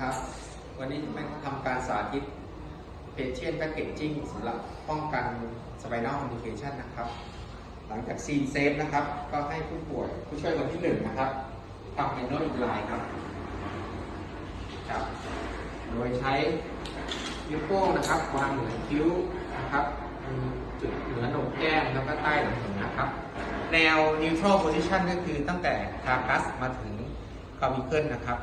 ครับ วันนี้จะมาทำการสาธิต Patient Packaging สำหรับป้องกัน Spinal Communication นะครับ หลังจากซีนเซฟนะครับ ก็ให้ผู้ป่วยผู้ช่วยคนที่หนึ่งนะครับทำเป็นโน้ตลน์ครับครับ โดยใช้นิ้วโป้งนะครับวางเหนือคิ้วนะครับจุดเหนือโหนกแก้มแล้วก็ใต้หลังหูนะครับ แนว neutral position ก็คือตั้งแต่คาคัสมาถึงคาวิเคิลนะครับ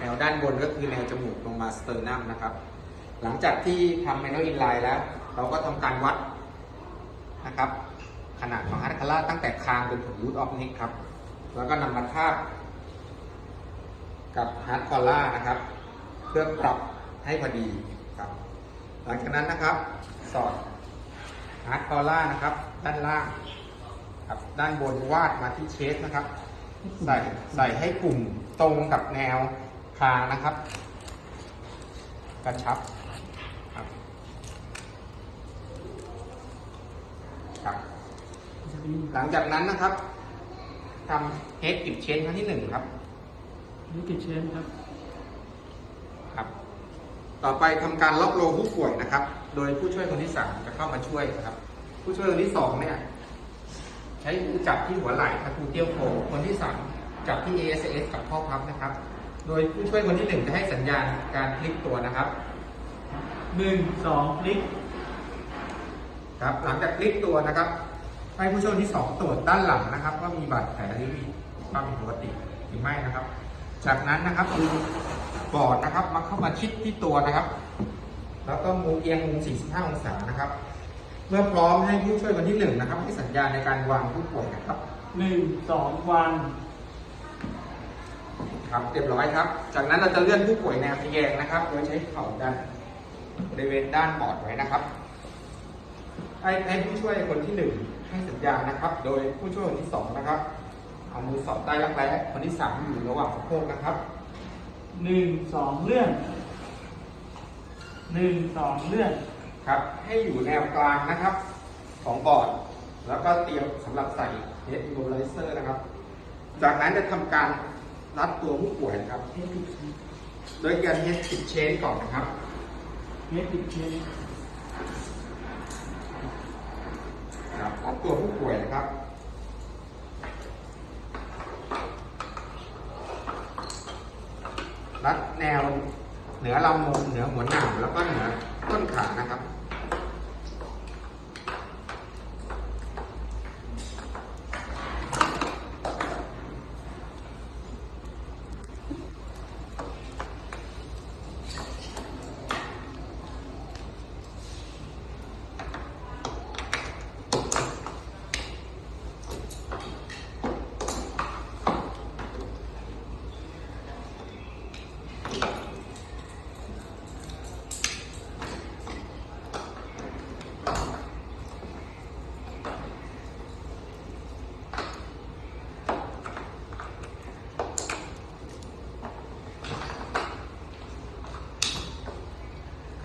แนวด้านบนก็คือแนวจมูกลงมาสเตอร์นัมนะครับ หลังจากที่ทำ manual inline แล้ว เราก็ทำการวัดนะครับ ขนาดของฮาร์ดคาร่าตั้งแต่คางจนถึงรูทออฟนิกครับ แล้วก็นำมาทาบกับฮาร์ดคอล่านะครับ เพื่อปรับให้พอดีครับ หลังจากนั้นนะครับ สอดฮาร์ดคอล่านะครับ ด้านล่างครับด้านบนวาดมาที่เชสนะครับ ใส่ใส่ให้กลุ่มตรงกับแนว คางนะครับ กระชับครับครับหลังจากนั้นนะครับทำเฮดกิบเชนครั้งที่หนึ่งครับนี่กี่เชนครับครับ ต่อไปทำการล็อกโลผู้ป่วยนะครับ โดยผู้ช่วยคนที่สามจะเข้ามาช่วยนะครับ ผู้ช่วยคนที่สองเนี่ยใช้มือจับที่หัวไหล่ทัทูเตียวโผคนที่สามจับที่ ASS กับข้อพับนะครับ โดยผู้ช่วยคนที่หนึ่งจะให้สัญญาณการพลิกตัวนะครับหนึ่งสองคลิกครับหลังจากพลิกตัวนะครับให้ผู้ช่วยคนที่สองตรวจด้านหลังนะครับว่ามีบาดแผลหรือมีความผิดปกติหรือไม่นะครับ จากนั้นนะครับดูบอร์ดนะครับมาเข้ามาชิดที่ตัวนะครับ แล้วก็มุมเอียงมุม 45 องศานะครับ เมื่อพร้อมให้ผู้ช่วยคนที่หนึ่งนะครับให้สัญญาณในการวางผู้ป่วยนะครับหนึ่งสองวัน ครับเรียบร้อยครับ จากนั้นเราจะเลื่อนผู้ป่วยแนวทะแยงนะครับ โดยใช้เข่าดันบริเวณด้านบอร์ดไว้นะครับ ให้ให้ผู้ช่วยคนที่หนึ่งให้สัญญาณนะครับ โดยผู้ช่วยคนที่สองนะครับ เอามือสอดใต้รักแร้คนที่สามอยู่ระหว่างสะโพกนะครับหนึ่งสองเลื่อนหนึ่งสองเลื่อนครับ ให้อยู่แนวกลางนะครับ ของบอร์ด แล้วก็เตรียมสำหรับใส่เฮดอิโมไลเซอร์นะครับ จากนั้นจะทำการ รัดตัวผู้ป่วยนะครับเฮดกี่เชนโดยการเฮดติดเชนก่อนนะครับเฮดกี่เชนครับรัดตัวผู้ป่วยนะครับรัดแนวเหนือลำมงเหนือหัวหนามแล้วก็เหนือต้นขานะครับ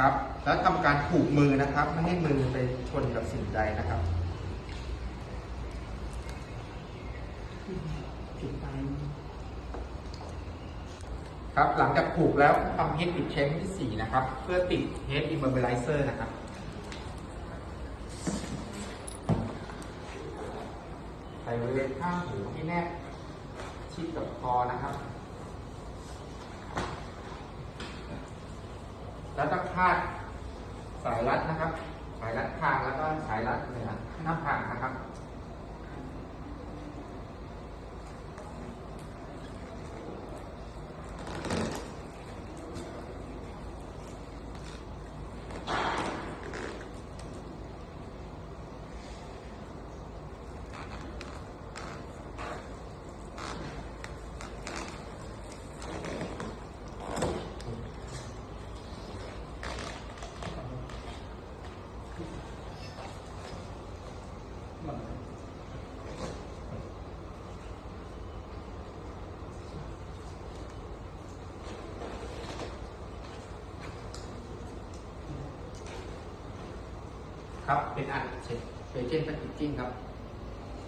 ครับ แล้วทำการผูกมือนะครับ ไม่ให้มือไปชนกับสิ่งใดนะครับติดตายครับหลังจากผูกแล้วทำเฮดติดเชนที่ 4 นะครับ เพื่อติดเฮดอิมเบอร์เบลเซอร์นะครับใส่บริเวณข้างหูที่แนบชิดกับคอนะครับ แล้วก็คาดสายรัดนะครับ สายรัดคางแล้วก็สายรัดเหนือหน้าผากนะครับ ครับเป็นอันเสร็จเปเจนต์แพคเกจิ้งครับ